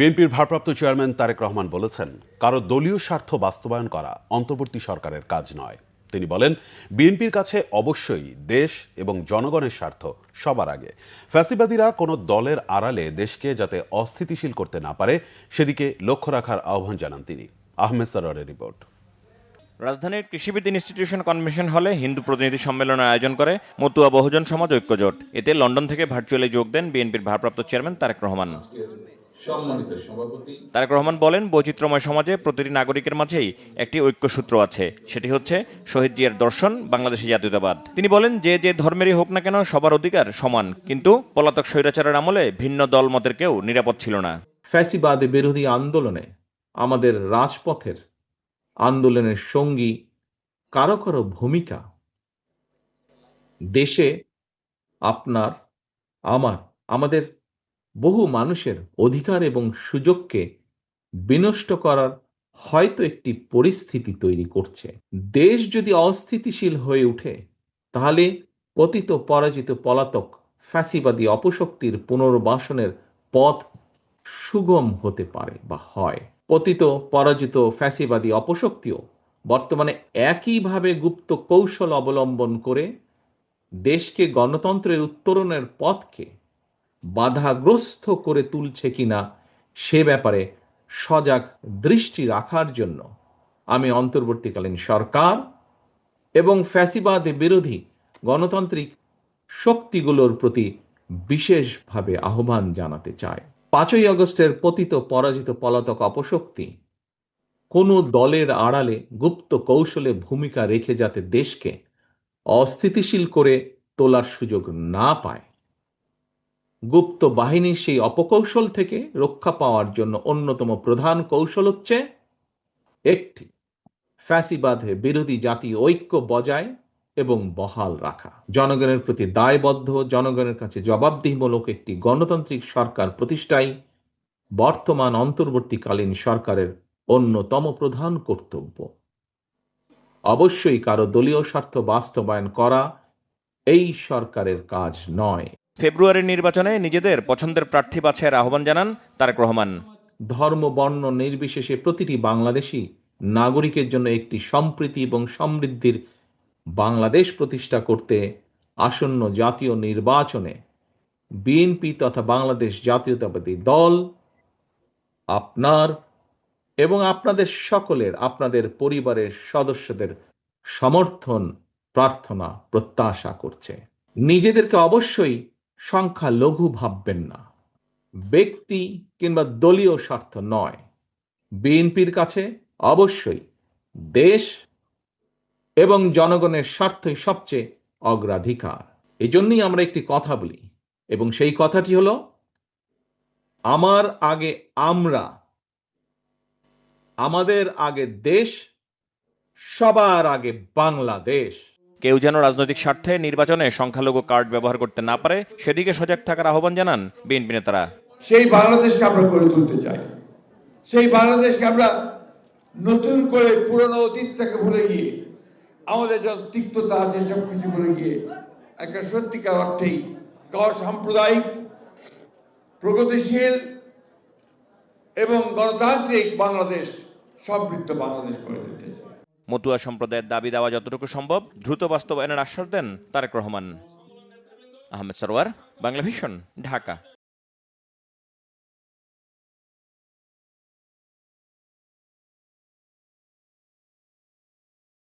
বিএনপির ভারপ্রাপ্ত চেয়ারম্যান তারেক রহমান বলেছেন, কারও দলীয় স্বার্থ বাস্তবায়ন করা অন্তর্বর্তী সরকারের কাজ নয়। তিনি বলেন, বিএনপির কাছে অবশ্যই দেশ এবং জনগণের স্বার্থ সবার আগে। ফ্যাসিবাদীরা কোনো দলের আড়ালে দেশকে যাতে অস্থিতিশীল করতে না পারে, সেদিকে লক্ষ্য রাখার আহ্বান জানান তিনি। আহমেদ সরোয়ারের রিপোর্ট। রাজধানীর কৃষিবিদ ইনস্টিটিউশন কনভেনশন হলে হিন্দু প্রতিনিধি সম্মেলনের আয়োজন করে মতুয়া বহুজন সমাজ ঐক্যজোট। এতে লন্ডন থেকে ভার্চুয়ালি যোগ দেন বিএনপির ভারপ্রাপ্ত চেয়ারম্যান তারেক রহমান। সম্মানিত সভাপতি। তারেক রহমান বলেন বৈচিত্র্যময় সমাজে প্রতিটি নাগরিকের মাঝেই একটি ঐক্যসূত্র আছে। সেটি হচ্ছে শহীদ জিয়ার দর্শন বাংলাদেশি জাতীয়তাবাদ। তিনি বলেন যে যে ধর্মেরই হোক না কেন সবার অধিকার সমান। কিন্তু পলাতক স্বৈরাচারের আমলে ভিন্ন দল মতের কেউ নিরাপদ ছিল না। ফ্যাসিবাদে বিরোধী আন্দোলনে আমাদের রাজপথের আন্দোলনের সঙ্গী কারও কারও ভূমিকা দেশে আপনার আমার আমাদের বহু মানুষের অধিকার এবং সুযোগকে বিনষ্ট করার হয়তো একটি পরিস্থিতি তৈরি করছে। দেশ যদি অস্থিতিশীল হয়ে ওঠে তাহলে পতিত পরাজিত পলাতক ফ্যাসিবাদী অপশক্তির পুনর্বাসনের পথ সুগম হতে পারে বা হয়। পতিত পরাজিত ফ্যাসিবাদী অপশক্তিও বর্তমানে একইভাবে গুপ্ত কৌশল অবলম্বন করে দেশকে গণতন্ত্রের উত্তরণের পথকে বাধাগ্রস্ত করে তুলছে কিনা সে ব্যাপারে সজাগ দৃষ্টি রাখার জন্য আমি অন্তর্বর্তীকালীন সরকার এবং ফ্যাসিবাদ বিরোধী গণতান্ত্রিক শক্তিগুলোর প্রতি বিশেষভাবে আহ্বান জানাতে চাই। পাঁচই আগস্টের পতিত পরাজিত পলাতক অপশক্তি কোনো দলের আড়ালে গুপ্ত কৌশলে ভূমিকা রেখে যাতে দেশকে অস্থিতিশীল করে তোলার সুযোগ না পায়। গুপ্ত বাহিনীর সেই অপকৌশল থেকে রক্ষা পাওয়ার জন্য অন্যতম প্রধান কৌশল হচ্ছে একটি, ফ্যাসিবাদে বিরোধী জাতীয় ঐক্য বজায় এবং বহাল রাখা। জনগণের প্রতি দায়বদ্ধ, জনগণের কাছে জবাবদিহিমূলক একটি গণতান্ত্রিক সরকার প্রতিষ্ঠাই বর্তমান অন্তর্বর্তীকালীন সরকারের অন্যতম প্রধান কর্তব্য। অবশ্যই কারও দলীয় স্বার্থ বাস্তবায়ন করা এই সরকারের কাজ নয়। ফেব্রুয়ারির নির্বাচনে নিজেদের পছন্দের প্রার্থী বাছাইয়ের আহ্বান জানান তারেক রহমান। ধর্ম, বর্ণ, নির্বিশেষে প্রতিটি বাংলাদেশি নাগরিকের জন্য একটি সম্প্রীতি এবং সমৃদ্ধির বাংলাদেশ প্রতিষ্ঠা করতে আসন্ন জাতীয় নির্বাচনে বিএনপি তথা বাংলাদেশ জাতীয়তাবাদী দল আপনার এবং আপনাদের সকলের, আপনাদের পরিবারের সদস্যদের সমর্থন, প্রার্থনা, প্রত্যাশা করছে। নিজেদেরকে অবশ্যই সংখ্যা লঘু ভাববেন না। ব্যক্তি কিংবা দলীয় স্বার্থ নয়। বিএনপির কাছে অবশ্যই দেশ এবং জনগণের স্বার্থই সবচেয়ে অগ্রাধিকার। এই জন্যই আমরা একটি কথা বলি এবং সেই কথাটি হলো, আমার আগে আমরা, আমাদের আগে দেশ, সবার আগে বাংলাদেশ। কেউ যেন রাজনৈতিক স্বার্থে নির্বাচনে সংখ্যালঘু কার্ড ব্যবহার করতে না পারে, সেদিকে সজাগ থাকার আহ্বান জানান বিএনপি নেতারা। সেই বাংলাদেশকে আমরা গড়ে তুলতে চাই। সেই বাংলাদেশকে আমরা নতুন করে পুরনো অতীতটাকে ভুলে গিয়ে, আমাদের যত তিক্ততা আছে সব কিছু ভুলে গিয়ে, একটা সত্যিকার অর্থেই সাম্প্রদায়িক, প্রগতিশীল এবং গণতান্ত্রিক বাংলাদেশ সমৃদ্ধ বাংলাদেশ গড়ে তুলতে চাই। মতুয়া সম্প্রদায়ের দাবি দেওয়া যতটুকু সম্ভব, দ্রুত বাস্তবায়নের আশ্বাস দেন তারেক রহমান। আহমেদ সরোয়ার, বাংলা ভিশন, ঢাকা।